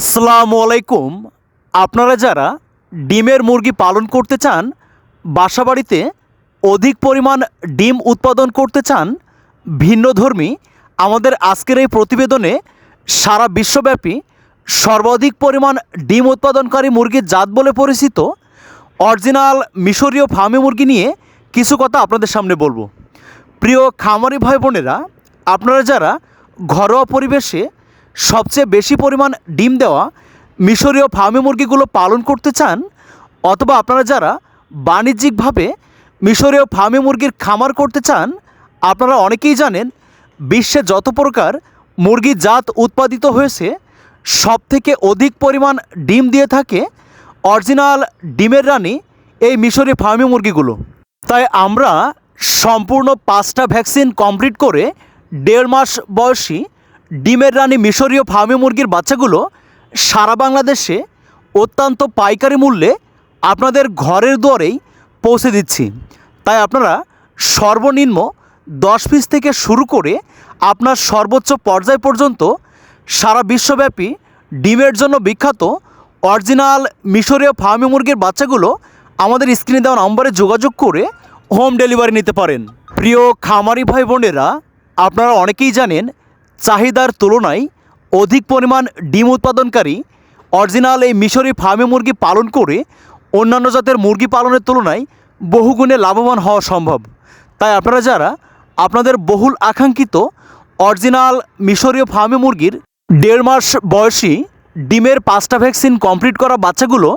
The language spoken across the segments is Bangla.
আসসালামু আলাইকুম। আপনারা যারা ডিমের মুরগি পালন করতে চান, বাসাবাড়িতে অধিক পরিমাণ ডিম উৎপাদন করতে চান, ভিন্নধর্মী, আমাদের আজকের এই প্রতিবেদনে সারা বিশ্বব্যাপী সর্বাধিক পরিমাণ ডিম উৎপাদনকারী মুরগির জাত বলে পরিচিত অরিজিনাল মিশরীয় ফার্মি মুরগি নিয়ে কিছু কথা আপনাদের সামনে বলব। প্রিয় খামারি ভাই বোনেরা আপনারা যারা ঘরোয়া পরিবেশে সবচেয়ে বেশি পরিমাণ ডিম দেওয়া মিশরীয় ফার্মি মুরগিগুলো পালন করতে চান, অথবা আপনারা যারা বাণিজ্যিকভাবে মিশরীয় ফার্মি মুরগির খামার করতে চান, আপনারা অনেকেই জানেন বিশ্বে যত প্রকার মুরগির জাত উৎপাদিত হয়েছে সব থেকে অধিক পরিমাণ ডিম দিয়ে থাকে অরিজিনাল ডিমের রানী এই মিশরি ফার্মি মুরগিগুলো। তাই আমরা সম্পূর্ণ পাঁচটা ভ্যাকসিন কমপ্লিট করে দেড় মাস বয়সী ডিমের রানী মিশরীয় ফার্মি মুরগির বাচ্চাগুলো সারা বাংলাদেশে অত্যন্ত পাইকারি মূল্যে আপনাদের ঘরের দুয়ারেই পৌঁছে দিচ্ছি। তাই আপনারা সর্বনিম্ন দশ পিস থেকে শুরু করে আপনার সর্বোচ্চ পর্যায় পর্যন্ত সারা বিশ্বব্যাপী ডিমের জন্য বিখ্যাত অরিজিনাল মিশরীয় ফার্মি মুরগির বাচ্চাগুলো আমাদের স্ক্রিনে দেওয়া নম্বরে যোগাযোগ করে হোম ডেলিভারি নিতে পারেন। প্রিয় খামারি ভাই বোনেরা, আপনারা অনেকেই জানেন চাহিদার তুলনায় অধিক পরিমাণ ডিম উৎপাদনকারী অরিজিনাল এই মিশরি ফার্মি মুরগি পালন করে অন্যান্য জাতের মুরগি পালনের তুলনায় বহুগুণে লাভবান হওয়া সম্ভব। তাই আপনারা যারা আপনাদের বহুল আকাঙ্ক্ষিত অরিজিনাল মিশরীয় ফার্মে মুরগির দেড় মাস বয়সী ডিমের পাঁচটা ভ্যাকসিন কমপ্লিট করা বাচ্চাগুলো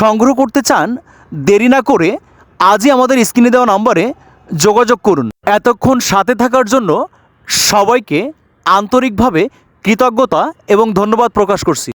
সংগ্রহ করতে চান, দেরি না করে আজই আমাদের স্ক্রিনে দেওয়া নম্বরে যোগাযোগ করুন। এতক্ষণ সাথে থাকার জন্য সবাইকে আন্তরিকভাবে কৃতজ্ঞতা এবং ধন্যবাদ প্রকাশ করছি।